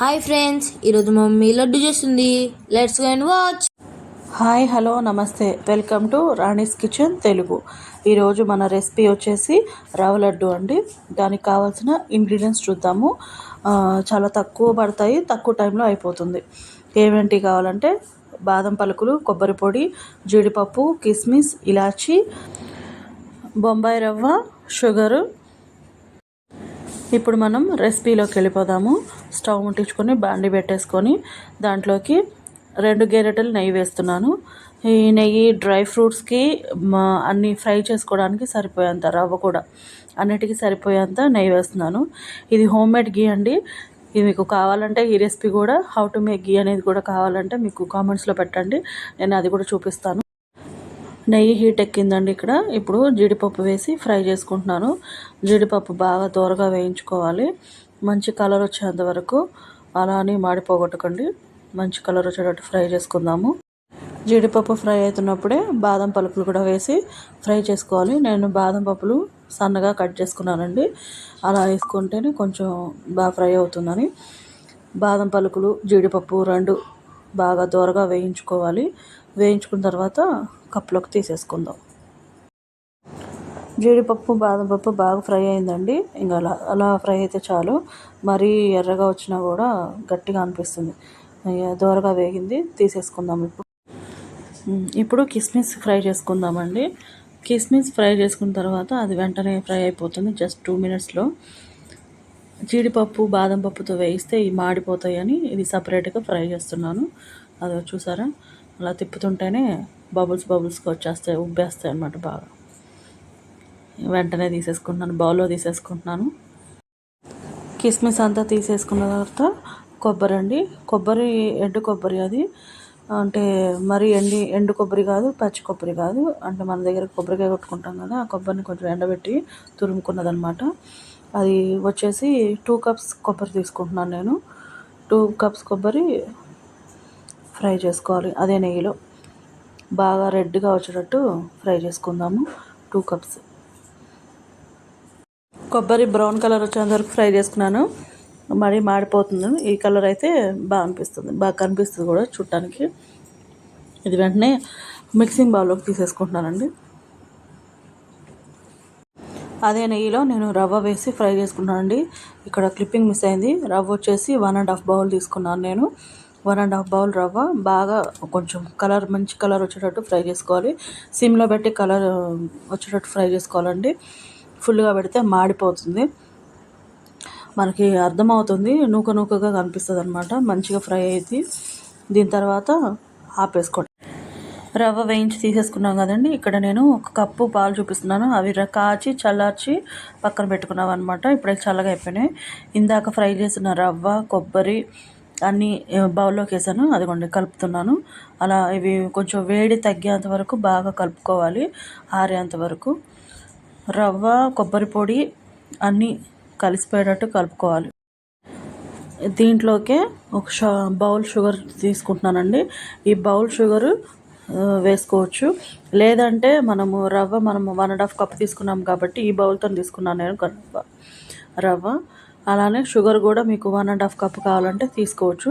Hi friends ఈరోజు mummy laddu చేస్తుంది. Let's go and watch hi hello నమస్తే. Welcome to Rani's kitchen Telugu ఈరోజు మన రెసిపీ వచ్చేసి రవ్వ లడ్డు అండి. దానికి కావాల్సిన ఇంగ్రీడియంట్స్ చూద్దాము. చాలా తక్కువ పడతాయి తక్కువ టైంలో అయిపోతుంది. ఏమేంటి కావాలంటే బాదం పలుకులు కొబ్బరి పొడి జీడిపప్పు కిస్మిస్ ఇలాచి బొంబాయి రవ్వ షుగరు ఇప్పుడు మనం రెసిపీలోకి వెళ్ళిపోదాము. స్టవ్ ముట్టించుకొని బాండి పెట్టేసుకొని దాంట్లోకి రెండు గెరెటలు నెయ్యి వేస్తున్నాను. ఈ నెయ్యి డ్రై ఫ్రూట్స్కి మా అన్ని ఫ్రై చేసుకోవడానికి సరిపోయేంత రవ్వ కూడా. అన్నిటికీ సరిపోయేంత నెయ్యి వేస్తున్నాను. ఇది హోమ్ మేడ్ గీ అండి. ఇది మీకు కావాలంటే ఈ రెసిపీ కూడా హౌ టు మేక్ గీ అనేది కూడా కావాలంటే మీకు కామెంట్స్లో పెట్టండి. నేను అది కూడా చూపిస్తాను. నెయ్యి హీట్ ఎక్కిందండి ఇక్కడ. ఇప్పుడు జీడిపప్పు వేసి ఫ్రై చేసుకుంటున్నాను. జీడిపప్పు బాగా దూరగా వేయించుకోవాలి. మంచి కలర్ వచ్చేంత వరకు అలా అని మాడిపోగొట్టకండి మంచి కలర్ వచ్చేటట్టు ఫ్రై చేసుకుందాము. జీడిపప్పు ఫ్రై అవుతున్నప్పుడే బాదం పలుకులు కూడా వేసి ఫ్రై చేసుకోవాలి. నేను బాదం పప్పులు సన్నగా కట్ చేసుకున్నానండి. అలా వేసుకుంటేనే కొంచెం బాగా ఫ్రై అవుతుందని. బాదం పలుకులు జీడిపప్పు రెండు బాగా దూరగా వేయించుకోవాలి. వేయించుకున్న తర్వాత కప్లోకి తీసేసుకుందాం. జీడిపప్పు బాదం పప్పు బాగా ఫ్రై అయిందండి. ఇంకా అలా అలా ఫ్రై అయితే చాలు. మరీ ఎర్రగా వచ్చినా కూడా గట్టిగా అనిపిస్తుంది. దూరగా వేగింది తీసేసుకుందాం ఇప్పుడు. ఇప్పుడు కిస్మిస్ ఫ్రై చేసుకుందామండి. కిస్మిస్ ఫ్రై చేసుకున్న తర్వాత అది వెంటనే ఫ్రై అయిపోతుంది జస్ట్ టూ మినిట్స్లో. జీడిపప్పు బాదం పప్పుతో వేయిస్తే ఇవి మాడిపోతాయని ఇది సపరేట్గా ఫ్రై చేస్తున్నాను. అది చూసారా? అలా తిప్పుతుంటేనే బబుల్స్ బబుల్స్గా వచ్చేస్తాయి ఉబ్బేస్తాయి అన్నమాట బాగా. వెంటనే తీసేసుకుంటున్నాను బౌల్లో తీసేసుకుంటున్నాను. కిస్మిస్ అంతా తీసేసుకున్న తర్వాత కొబ్బరి అండి. కొబ్బరి ఎండు కొబ్బరి అది. అంటే మరి ఎండి ఎండు కొబ్బరి కాదు పచ్చి కొబ్బరి కాదు. అంటే మన దగ్గర కొబ్బరికాయ కొట్టుకుంటాం కదా ఆ కొబ్బరిని కొంచెం ఎండబెట్టి తురుముకున్నదనమాట అది వచ్చేసి టూ కప్స్ కొబ్బరి తీసుకుంటున్నాను నేను. టూ కప్స్ కొబ్బరి ఫ్రై చేసుకోవాలి. అదే నెయ్యిలో. బాగా రెడ్గా వచ్చేటట్టు ఫ్రై చేసుకుందాము. టూ కప్స్ కొబ్బరి బ్రౌన్ కలర్ వచ్చేంత వరకు ఫ్రై చేసుకున్నాను. మరీ మాడిపోతుంది. ఈ కలర్ అయితే బాగా అనిపిస్తుంది. బాగా కనిపిస్తుంది కూడా చూడటానికి ఇది వెంటనే మిక్సింగ్ బౌల్లోకి తీసేసుకుంటున్నానండి. అదే నెయ్యిలో నేను రవ్వ వేసి ఫ్రై చేసుకున్నానండి. ఇక్కడ క్లిప్పింగ్ మిస్ అయింది. రవ్వ వచ్చేసి వన్ అండ్ హాఫ్ బౌల్ తీసుకున్నాను నేను. వన్ అండ్ హాఫ్ బౌల్ రవ్వ. బాగా కొంచెం కలర్ మంచి కలర్ వచ్చేటట్టు ఫ్రై చేసుకోవాలి. సిమ్లో పెట్టి కలర్ వచ్చేటట్టు ఫ్రై చేసుకోవాలండి. ఫుల్గా పెడితే మాడిపోతుంది. మనకి అర్థమవుతుంది. నూక నూకగా కనిపిస్తుంది అనమాట మంచిగా ఫ్రై అయితే దీని తర్వాత ఆపేసుకోండి. రవ్వ వేయించి తీసేసుకున్నాం కదండి. ఇక్కడ నేను ఒక కప్పు పాలు చూపిస్తున్నాను. అవి కాచి చల్లార్చి పక్కన పెట్టుకున్నాం అనమాట ఇప్పుడే చల్లగా అయిపోయినాయి. ఇందాక ఫ్రై చేసిన రవ్వ కొబ్బరి అన్నీ బౌల్లోకి వేసాను. అదిగోండి కలుపుతున్నాను. అలా ఇవి కొంచెం వేడి తగ్గేంత వరకు బాగా కలుపుకోవాలి. ఆరేంత వరకు రవ్వ కొబ్బరి పొడి అన్నీ కలిసిపోయేటట్టు కలుపుకోవాలి. దీంట్లోకే ఒక షా బౌల్ షుగర్ తీసుకుంటున్నానండి. ఈ బౌల్ షుగరు వేసుకోవచ్చు. లేదంటే మనము రవ్వ మనము వన్ అండ్ హాఫ్ కప్ తీసుకున్నాం కాబట్టి ఈ బౌల్తో తీసుకున్నాను నేను రవ్వ రవ్వ. అలానే షుగర్ కూడా మీకు వన్ అండ్ హాఫ్ కప్ కావాలంటే తీసుకోవచ్చు.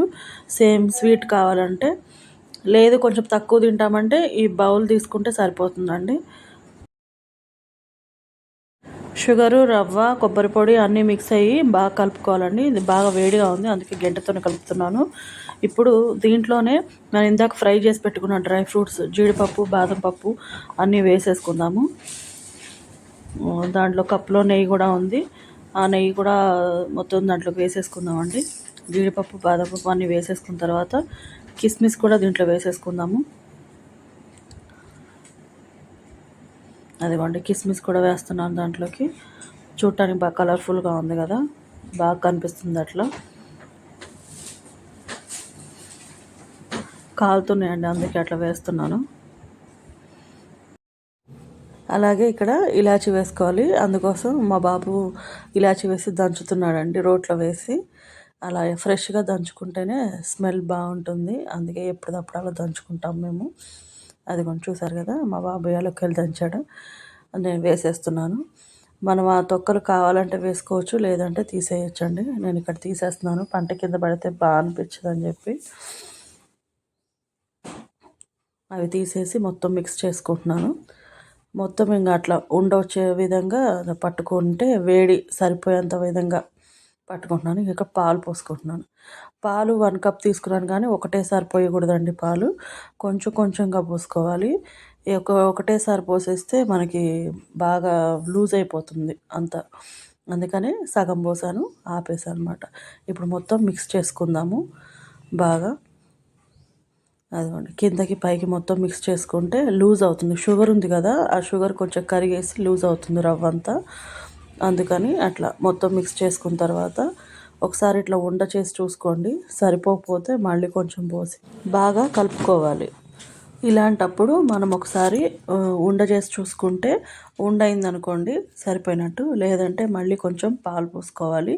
సేమ్ స్వీట్ కావాలంటే. లేదు కొంచెం తక్కువ తింటామంటే ఈ బౌల్ తీసుకుంటే సరిపోతుందండి. షుగరు రవ్వ కొబ్బరి పొడి అన్నీ మిక్స్ అయ్యి బాగా కలుపుకోవాలండి. ఇది బాగా వేడిగా ఉంది అందుకే గంటతోనే కలుపుతున్నాను. ఇప్పుడు దీంట్లోనే నేను ఇందాక ఫ్రై చేసి పెట్టుకున్న డ్రై ఫ్రూట్స్ జీడిపప్పు బాదం పప్పు అన్నీ వేసేసుకుందాము. దాంట్లో కప్లో నెయ్యి కూడా ఉంది. ఆ నెయ్యి కూడా మొత్తం దాంట్లోకి వేసేసుకుందామండి. జీడిపప్పు బాదం పప్పు అన్నీ వేసేసుకున్న తర్వాత కిస్మిస్ కూడా దీంట్లో వేసేసుకుందాము. అదిగోండి కిస్మిస్ కూడా వేస్తున్నాను దాంట్లోకి. చూడటానికి బాగా కలర్ఫుల్గా ఉంది కదా బాగా కనిపిస్తుంది అట్లా. కాలుతున్నాయండి అందుకే అట్లా వేస్తున్నాను. అలాగే ఇక్కడ ఇలాచి వేసుకోవాలి. అందుకోసం మా బాబు ఇలాచి వేసి దంచుతున్నాడండి రోట్లో వేసి. అలా ఫ్రెష్గా దంచుకుంటేనే స్మెల్ బాగుంటుంది. అందుకే ఎప్పటిదప్పుడు అలా దంచుకుంటాం మేము. అది కొంచెం చూసారు కదా మా బాబు వెళ్ళి దంచాడు. నేను వేసేస్తున్నాను. మనం ఆ తొక్కలు కావాలంటే వేసుకోవచ్చు లేదంటే తీసేయచ్చండి. నేను ఇక్కడ తీసేస్తున్నాను. పంట కింద పడితే బాగా అనిపించదు అని చెప్పి అవి తీసేసి మొత్తం మిక్స్ చేసుకుంటున్నాను. మొత్తం ఇంకా అట్లా ఉండొచ్చే విధంగా పట్టుకుంటే వేడి సరిపోయేంత విధంగా పట్టుకుంటున్నాను. ఇక పాలు పోసుకుంటున్నాను. పాలు వన్ కప్ తీసుకున్నాను కానీ ఒకటేసారి పోయకూడదండి పాలు. కొంచెం కొంచెంగా పోసుకోవాలి. ఒక ఒకటేసారి పోసేస్తే మనకి బాగా లూజ్ అయిపోతుంది అంత. అందుకని సగం పోసాను ఆపేసాను అనమాట ఇప్పుడు మొత్తం మిక్స్ చేసుకుందాము బాగా. అదిగోండి కిందకి పైకి మొత్తం మిక్స్ చేసుకుంటే లూజ్ అవుతుంది. షుగర్ ఉంది కదా ఆ షుగర్ కొంచెం కరిగేసి లూజ్ అవుతుంది రవ్వ అంతా అందుకని అట్లా మొత్తం మిక్స్ చేసుకున్న తర్వాత ఒకసారి ఇట్లా ఉండ చేసి చూసుకోండి. సరిపోకపోతే మళ్ళీ కొంచెం పోసి బాగా కలుపుకోవాలి. ఇలాంటప్పుడు మనం ఒకసారి ఉండ చేసి చూసుకుంటే ఉండ అయిందనుకోండి సరిపోయినట్టు. లేదంటే మళ్ళీ కొంచెం పాలు పోసుకోవాలి.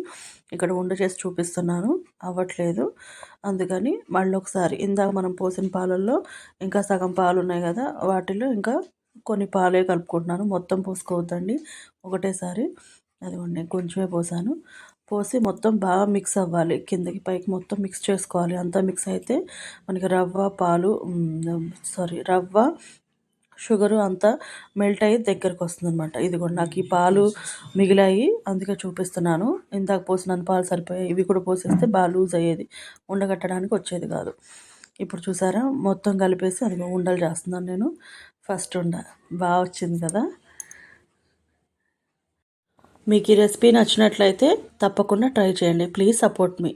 ఇక్కడ ఉండ చేసి చూపిస్తున్నాను అవ్వట్లేదు. అందుకని మళ్ళీ ఒకసారి ఇందాక మనం పోసిన పాలల్లో ఇంకా సగం పాలు ఉన్నాయి కదా వాటిలో ఇంకా కొన్ని పాలే కలుపుకుంటున్నాను. మొత్తం పోసుకోవద్దండి. ఒకటేసారి అదిగోండి కొంచెమే పోసాను. పోసి మొత్తం బాగా మిక్స్ అవ్వాలి. కిందకి పైకి మొత్తం మిక్స్ చేసుకోవాలి. అంతా మిక్స్ అయితే మనకి రవ్వ పాలు సారీ రవ్వ షుగరు అంతా మెల్ట్ అయ్యి దగ్గరకు వస్తుందన్నమాట. ఇదిగోండి నాకు ఈ పాలు మిగిలాయి. అందుకే చూపిస్తున్నాను. ఇందాక పోసినంత పాలు సరిపోయాయి. ఇవి కూడా పోసేస్తే బాగా లూజ్ అయ్యేది. ఉండగట్టడానికి వచ్చేది కాదు. ఇప్పుడు చూసారా? మొత్తం కలిపేసి అది ఉండలు చేస్తున్నాను నేను. ఫస్ట్ ఉండ. బాగా వచ్చింది కదా? మీకు ఈ రెసిపీ నచ్చినట్లయితే తప్పకుండా ట్రై చేయండి. Please support me.